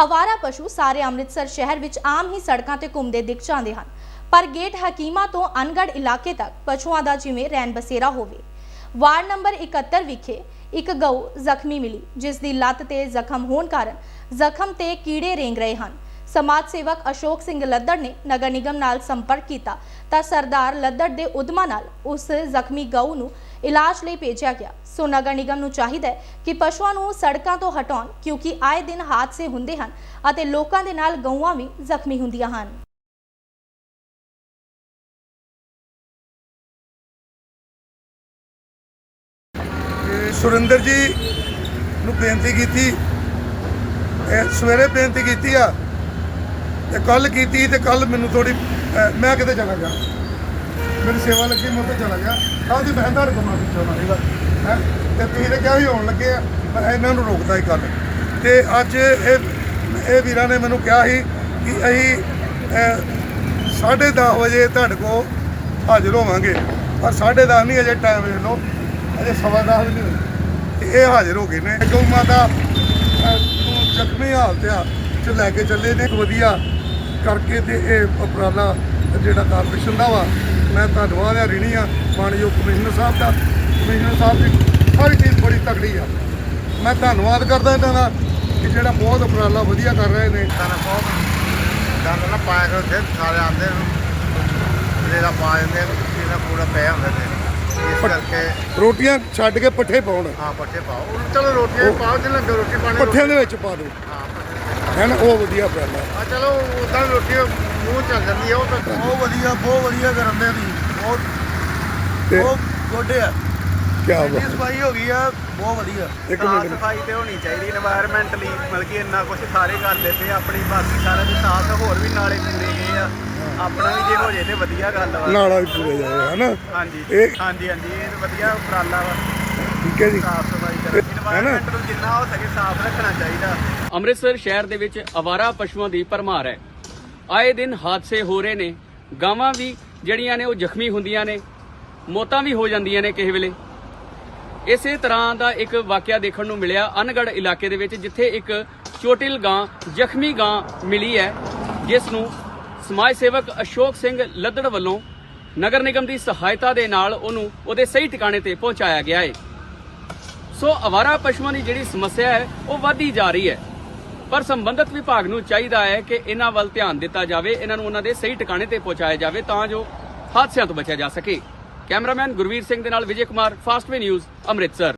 ਆਵਾਰਾ ਪਸ਼ੂ ਸਾਰੇ ਅੰਮ੍ਰਿਤਸਰ ਸ਼ਹਿਰ ਵਿੱਚ ਆਮ ਹੀ ਸੜਕਾਂ ਤੇ ਘੁੰਮਦੇ ਦਿਖ ਜਾਂਦੇ ਹਨ। ਪਰ ਗੇਟ ਹਕੀਮਾ ਤੋਂ ਅਨਗੜ ਇਲਾਕੇ ਤੱਕ ਪਸ਼ੂਆਂ ਦਾ ਜਿਵੇਂ ਰੈਣ ਬਸੇਰਾ ਹੋਵੇ। ਵਾਰਡ ਨੰਬਰ 71 ਵਿਖੇ ਇੱਕ ਗਊ ਜ਼ਖਮੀ ਮਿਲੀ, ਜਿਸ ਦੀ ਲੱਤ ਤੇ ਜ਼ਖਮ ਹੋਣ ਕਾਰਨ ਜ਼ਖਮ ਤੇ ਕੀੜੇ ਰੇਂਗ ਰਹੇ ਹਨ। ਸਮਾਜ ਸੇਵਕ ਅਸ਼ੋਕ ਸਿੰਘ ਲੱਦੜ ਨੇ ਨਗਰ ਨਿਗਮ ਨਾਲ ਸੰਪਰਕ ਕੀਤਾ ਤਾਂ ਸਰਦਾਰ ਲੱਦੜ ਦੇ ਉਦਮਾਂ ਨਾਲ ਉਸ ਜ਼ਖਮੀ ਗਊ ਨੂੰ ਇਲਾਜ ਲਈ ਭੇਜਿਆ ਗਿਆ। ਸੋ ਨਗਰ ਨਿਗਮ ਨੂੰ ਚਾਹੀਦਾ ਹੈ ਕਿ ਪਸ਼ੂਆਂ ਨੂੰ ਸੜਕਾਂ ਤੋਂ ਹਟਾਉਣ ਕਿਉਂਕਿ ਆਏ ਦਿਨ ਹਾਦਸੇ ਹੁੰਦੇ ਹਨ ਅਤੇ ਲੋਕਾਂ ਦੇ ਨਾਲ ਗਊਆਂ ਵੀ ਜ਼ਖਮੀ ਹੁੰਦੀਆਂ ਹਨ। ਸੁਰਿੰਦਰ ਜੀ ਨੂੰ ਬੇਨਤੀ ਕੀਤੀ ਸਵੇਰੇ ਬੇਨਤੀ ਕੀਤੀ ਆ ਤੇ ਕੱਲ ਕੀਤੀ ਤੇ ਕੱਲ ਮੈਨੂੰ ਥੋੜੀ ਮੈਂ ਕਿਤੇ ਚਲਾ ਗਿਆ। ਮੈਨੂੰ ਸੇਵਾ ਲੱਗੀ ਮੈਂ ਉੱਥੇ ਚਲਾ ਗਿਆ। ਕੱਲ ਦੀ ਮੈਂ ਤੁਹਾਡੇ ਕੋਲ ਮਾਫੀ ਚਾਹੁੰਦਾ ਸੀਗਾ ਹੈ? ਤੇ ਤੁਸੀਂ ਤਾਂ ਕਿਹਾ ਵੀ ਆਉਣ ਲੱਗੇ ਆ ਮੈਂ ਇਹਨਾਂ ਨੂੰ ਰੋਕਦਾ ਹੀ ਕੱਲ ਤੇ ਅੱਜ ਇਹ ਇਹ ਵੀਰਾਂ ਨੇ ਮੈਨੂੰ ਕਿਹਾ ਸੀ ਕਿ ਅਸੀਂ ਅਹ, ਸਾਢੇ ਦਸ ਵਜੇ ਤੁਹਾਡੇ ਕੋਲ ਹਾਜ਼ਰ ਹੋਵਾਂਗੇ। ਪਰ ਸਾਢੇ ਦਸ ਨਹੀਂ ਅਜੇ ਟਾਈਮ ਵੇਖ ਲਓ। ਅਜੇ ਸਵਾ ਦਸ ਵੀ ਨਹੀਂ ਇਹ ਹਾਜ਼ਰ ਹੋ ਗਏ ਨੇ। ਗਊ ਮਾਤਾ ਜ਼ਖਮੀ ਹਾਲਤ ਆ ਚ ਲੈ ਕੇ ਚੱਲੇ ਨੇ। ਵਧੀਆ ਕਰਕੇ ਤੇ ਇਹ ਉਪਰਾਲਾ ਜਿਹੜਾ ਕਾਰਪੋਰੇਸ਼ਨ ਦਾ ਵਾ ਮੈਂ ਧੰਨਵਾਦ ਆ ਰਿਣੀ ਆ ਮਾਨਯੋਗ ਕਮਿਸ਼ਨਰ ਸਾਹਿਬ ਦਾ। ਕਮਿਸ਼ਨਰ ਸਾਹਿਬ ਦੀ ਸਾਰੀ ਟੀਮ ਬੜੀ ਤਕੜੀ ਆ। ਮੈਂ ਧੰਨਵਾਦ ਕਰਦਾ ਇਹਨਾਂ ਦਾ ਕਿ ਜਿਹੜਾ ਬਹੁਤ ਉਪਰਾਲਾ ਵਧੀਆ ਕਰ ਰਹੇ ਨੇ। ਤਾਂ ਬਹੁਤ ਦੰਦ ਨਾ ਪਾਇਆ ਕਰੋ ਤੇ ਸਾਰੇ ਆਉਂਦੇ ਨੂੰ। ਜਿਹੜਾ ਪਾ ਜਾਂਦੇ ਇਹਨਾਂ ਪੂਰਾ ਪਿਆ ਹੁੰਦਾ ਇਸ ਕਰਕੇ ਰੋਟੀਆਂ ਛੱਡ ਕੇ ਪੱਠੇ ਪਾਉਣ। ਹਾਂ ਪੱਠੇ ਪਾਓ। ਚਲੋ ਰੋਟੀ ਪਾਓ ਜੇ ਲੰਗਰ ਰੋਟੀ ਪਾਣੀ ਪੱਠਿਆਂ ਦੇ ਵਿੱਚ ਪਾ ਦਿਓ। ਹੈ ਨਾ ਉਹ ਵਧੀਆ ਉਪਰਾਲਾ ਆ। ਚਲੋ ਉਦਾਂ ਰੋਟੀ ਮੂੰਹ ਚੱਲ ਜਾਂਦੀ ਆ ਉਹ ਤਾਂ ਬਹੁਤ ਵਧੀਆ ਬਹੁਤ ਵਧੀਆ ਕਰਦੇ ਆ ਤੁਸੀਂ। ਬਹੁਤ ਬਹੁਤ ਗੋਡੇ ਆ। ਕੀ ਬਾਤ ਸਫ਼ਾਈ ਤੇ ਹੋਣੀ ਚਾਹੀਦੀ এনवायरमेंटਲੀ ਮਤਲਬ ਕਿ ਇੰਨਾ ਕੁਝ ਸਾਰੇ ਕਰਦੇ ਤੇ ਆਪਣੀ ਬਾਕੀ ਸਾਰਾ ਤੇ ਸਾਫ਼ ਹੋਰ ਵੀ ਨਾਲੇ ਪੂਰੇ ਗਏ ਆ। ਆਪਣਾ ਵੀ ਜੇ ਹੋ ਜੇ ਤੇ ਵਧੀਆ ਗੱਲ ਵਾ। ਨਾਲਾ ਵੀ ਪੂਰੇ ਜਾਏ ਹੈ ਹਾਂਜੀ। ਹਾਂਜੀ ਹਾਂਜੀ ਇਹ ਵਧੀਆ ਉਪਰਾਲਾ ਵਾ। ਠੀਕ ਹੈ ਜੀ। ਸਾਫ਼ ਸਫ਼ਾਈ ਕਰ এনवायरमेंट ਨੂੰ? ਜਿੰਨਾ ਹੋ ਸਕੇ ਸਾਫ਼ ਰੱਖਣਾ ਚਾਹੀਦਾ। ਅੰਮ੍ਰਿਤਸਰ ਸ਼ਹਿਰ ਦੇ ਵਿੱਚ ਅਵਾਰਾ ਪਸ਼ੂਆਂ ਦੀ ਪਰਮਾਰ ਹੈ। ਆਏ ਦਿਨ ਹਾਦਸੇ ਹੋ ਰਹੇ ਨੇ। ਗਾਵਾਂ ਵੀ ਜਿਹੜੀਆਂ ਨੇ ਉਹ ਜ਼ਖਮੀ ਹੁੰਦੀਆਂ ਨੇ। ਮੌਤਾਂ ਵੀ ਹੋ ਜਾਂਦੀਆਂ ਨੇ ਕਿਸੇ ਵੇਲੇ। ਇਸੇ ਤਰ੍ਹਾਂ ਦਾ ਇੱਕ ਵਾਕਿਆ ਦੇਖਣ ਨੂੰ ਮਿਲਿਆ ਅਨਗੜ ਇਲਾਕੇ ਦੇ ਵਿੱਚ ਜਿੱਥੇ ਇੱਕ ਚੋਟਿਲ ਗਾਂ ਜ਼ਖਮੀ ਗਾਂ ਮਿਲੀ ਹੈ ਜਿਸ ਨੂੰ ਸਮਾਜ ਸੇਵਕ ਅਸ਼ੋਕ ਸਿੰਘ ਲੱਦੜ ਵੱਲੋਂ ਨਗਰ ਨਿਗਮ ਦੀ ਸਹਾਇਤਾ ਦੇ ਨਾਲ ਉਹਨੂੰ ਉਹਦੇ ਸਹੀ ਟਿਕਾਣੇ ਤੇ ਪਹੁੰਚਾਇਆ ਗਿਆ ਹੈ। ਸੋ ਅਵਾਰਾ ਪਸ਼ੂਆਂ ਦੀ ਜਿਹੜੀ ਸਮੱਸਿਆ ਹੈ, ਉਹ ਵਧਦੀ ਜਾ ਰਹੀ ਹੈ। ਪਰ ਸੰਬੰਧਿਤ ਵਿਭਾਗ ਨੂੰ ਚਾਹੀਦਾ ਹੈ ਕਿ ਇਹਨਾਂ ਵੱਲ ਧਿਆਨ ਦਿੱਤਾ ਜਾਵੇ, ਇਹਨਾਂ ਨੂੰ ਉਹਨਾਂ ਦੇ ਸਹੀ ਟਿਕਾਣੇ ਤੇ ਪਹੁੰਚਾਇਆ ਜਾਵੇ ਤਾਂ ਜੋ ਹਾਦਸਿਆਂ ਤੋਂ ਬਚਿਆ ਜਾ ਸਕੇ। ਕੈਮਰਾਮੈਨ ਗੁਰਵੀਰ ਸਿੰਘ ਦੇ ਨਾਲ ਵਿਜੇ ਕੁਮਾਰ ਫਾਸਟਵੇ ਨਿਊਜ਼ ਅੰਮ੍ਰਿਤਸਰ।